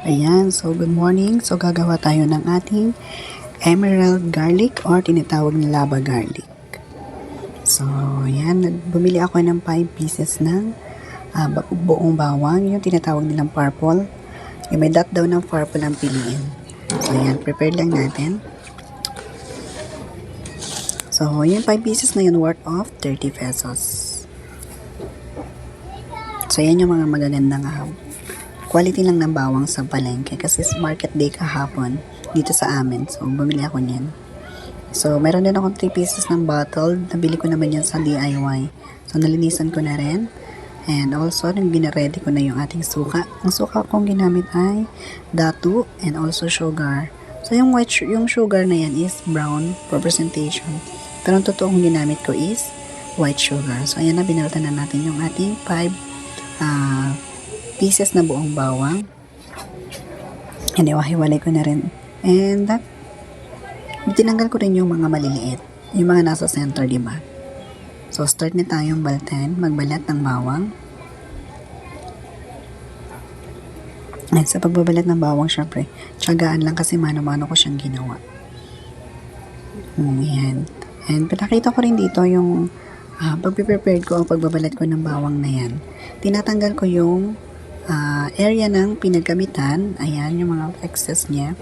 Ayan, so good morning. So gagawa tayo ng ating emerald garlic or tinatawag na lava garlic. So, ayan, bumili ako ng 5 pieces ng ba- buong bawang, yung tinatawag nilang purple. Yung may dot daw ng purple ang piliin. So, ayan, prepare lang natin. So, yung 5 pieces na yun worth of 30 pesos. So, yan yung mga magagandang ah, quality lang ng bawang sa palengke kasi market day kahapon dito sa amin. So, bumili ako niyan. So, meron din akong 3 pieces ng bottle. Nabili ko naman yan sa DIY. So, nalinisan ko na rin. And also, nang ginaready ko na yung ating suka. Ang suka kong ginamit ay datu and also sugar. So, yung white yung sugar na yan is brown for presentation. Pero ang totoong ginamit ko is white sugar. So, ayan na, binaltan na natin yung ating 5 ah pieces na buong bawang. And iwahiwalay ko na rin. And that, tinanggal ko rin yung mga maliliit. Yung mga nasa center, di ba? So, start na tayong baltan, magbalat ng bawang. And sa pagbabalat ng bawang, syempre, tiyagaan lang kasi mano-mano ko siyang ginawa. Mm, yan. And pinakita ko rin dito yung uh, pag-prepare ko ang pagbabalat ko ng bawang na yan. Tinatanggal ko yung ah, area ng pinagkamitan. Ayan, yung mga excess niya.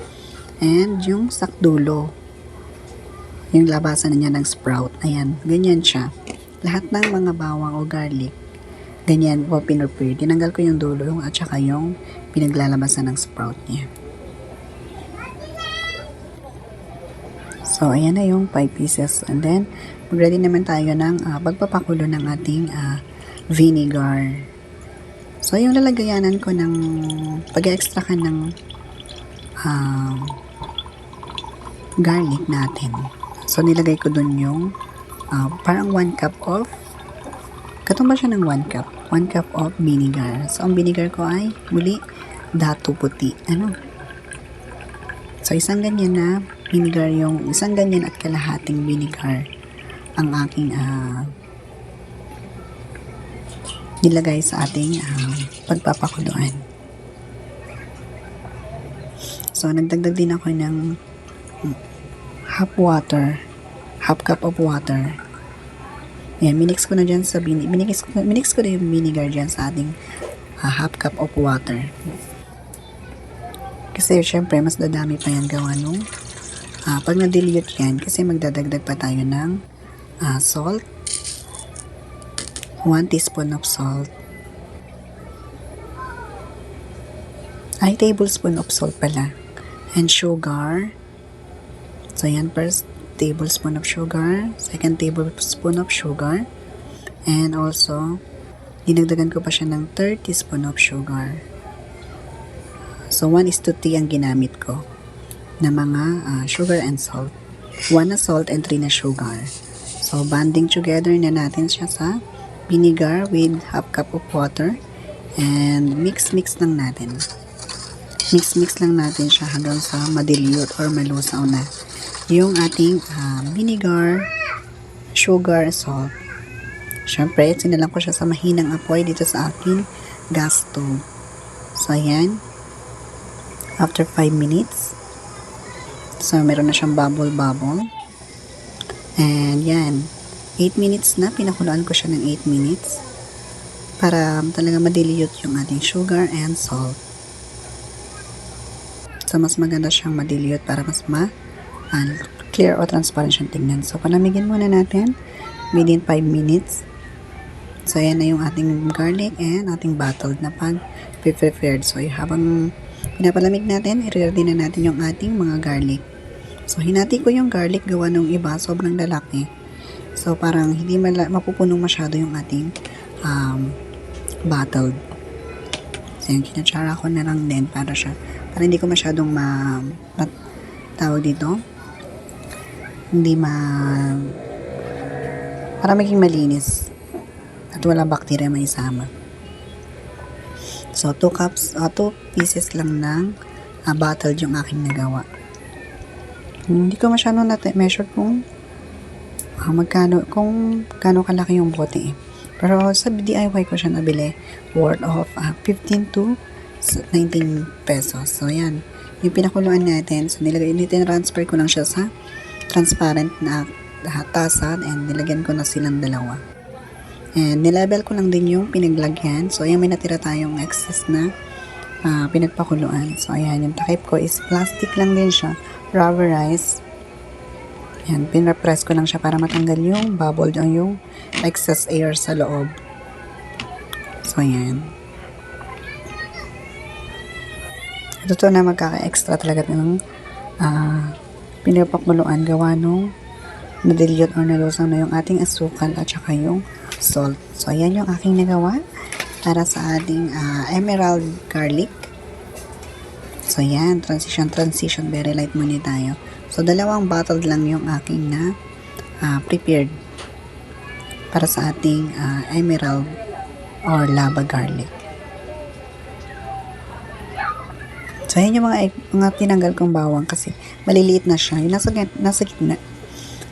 And yung sakdulo. Yung labasan niya ng sprout. Ayan, ganyan siya. Lahat ng mga bawang o garlic, ganyan po pinrepare. Tinanggal ko yung dulo yung at saka yung pinaglalabasan ng sprout niya. So, ayan na yung 5 pieces. And then, mag-ready naman tayo ng ah, pagpapakulo ng ating ah, vinegar. So, yung lalagayanan ko ng pag-extra ka ng ah, garlic natin. So, nilagay ko dun yung ah, parang 1 cup of katumba siya ng 1 cup. 1 cup of vinegar. So, ang vinegar ko ay muli datu puti. Ano? So, isang ganyan na vinegar yung isang ganyan at kalahating vinegar ang aking ah, nilagay sa ating ah, pagpapakuluan. So, nagdagdag din ako ng half water, half cup of water. Yan, minix ko na dyan sa, bin- minix, ko, minix ko na yung vinegar dyan sa ating ah, half cup of water. Kasi, syempre, mas dadami pa yan gawa nung ah, pag na-dilute yan, kasi magdadagdag pa tayo ng ah, salt, 1 teaspoon of salt, ay tablespoon of salt pala, and sugar, so yan, first tablespoon of sugar, second tablespoon of sugar, and also, dinagdagan ko pa siya ng 3 teaspoon of sugar. So, 1 is to 3 ang ginamit ko na mga ah, sugar and salt. 1 na salt and 3 na sugar. So, banding together na natin siya sa vinegar with half cup of water and mix-mix lang natin. Mix-mix lang natin siya hanggang sa madilute or malusaw na yung ating ah, vinegar, sugar, salt. Siyempre, sinalang ko siya sa mahinang apoy dito sa akin gas stove. So, ayan. After 5 minutes, so meron na siyang bubble-bubble. And yan, 8 minutes na, pinakuluan ko siya ng 8 minutes para talaga madilute yung ating sugar and salt. So, mas maganda siyang madilute para mas ma ah, clear o transparent siyang tingnan. So, palamigin muna natin within 5 minutes. So, ayan na yung ating garlic and ating bottled na pag prepared. So, habang pinapalamig natin, i-ready na natin yung ating mga garlic. So, hinati ko yung garlic gawa nung iba, sobrang lalaki. So, parang hindi mala- mapupuno masyado yung ating um, bottled. So, yung kinatsara ko na lang din para siya, para hindi ko masyadong ma, ma tawag dito, hindi ma, para maging malinis at wala bacteria may isama. So, 2 cups, 2 pieces lang ng uh, bottled yung aking nagawa. Hindi ko masyado na-measure kung ah, magkano, kung kano kalaki yung bote eh. Pero sa DIY ko siya nabili, worth of ah, 15 to So, 19 pesos. So, yan. Yung pinakuluan natin, so nilagay, transfer ko lang siya sa transparent na tasa and nilagyan ko na silang dalawa. And nilevel ko lang din yung pinaglagyan. So, ayan, may natira tayong excess na ah, pinagpakuluan. So, ayan, yung takip ko is plastic lang din siya. Rubberized. Ayan, pinapress ko lang siya para matanggal yung bubble, yung, yung excess air sa loob. So, ayan. Totoo na magkaka-extra talaga ng ah, pinapakuluan gawa nung na-dilute or nalusang na yung ating asukal at saka yung salt. So, ayan yung aking nagawa para sa ating ah, emerald garlic. So, ayan. Transition, transition. Very light muna tayo. So, dalawang bottle lang yung aking na ah, prepared para sa ating ah, emerald or lava garlic. So, ayan yung mga, mga tinanggal kong bawang kasi maliliit na siya. Yung nasa, nasa gitna.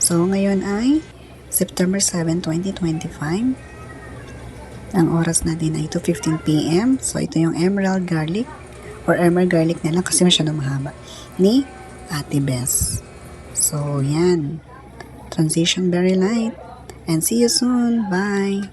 So, ngayon ay September 7, 2025. Ang oras natin ay 2.15 p.m. So, ito yung emerald garlic or emerald garlic na lang kasi masyadong mahaba ni Ate Bess. So, yan. Transition very light. And see you soon. Bye.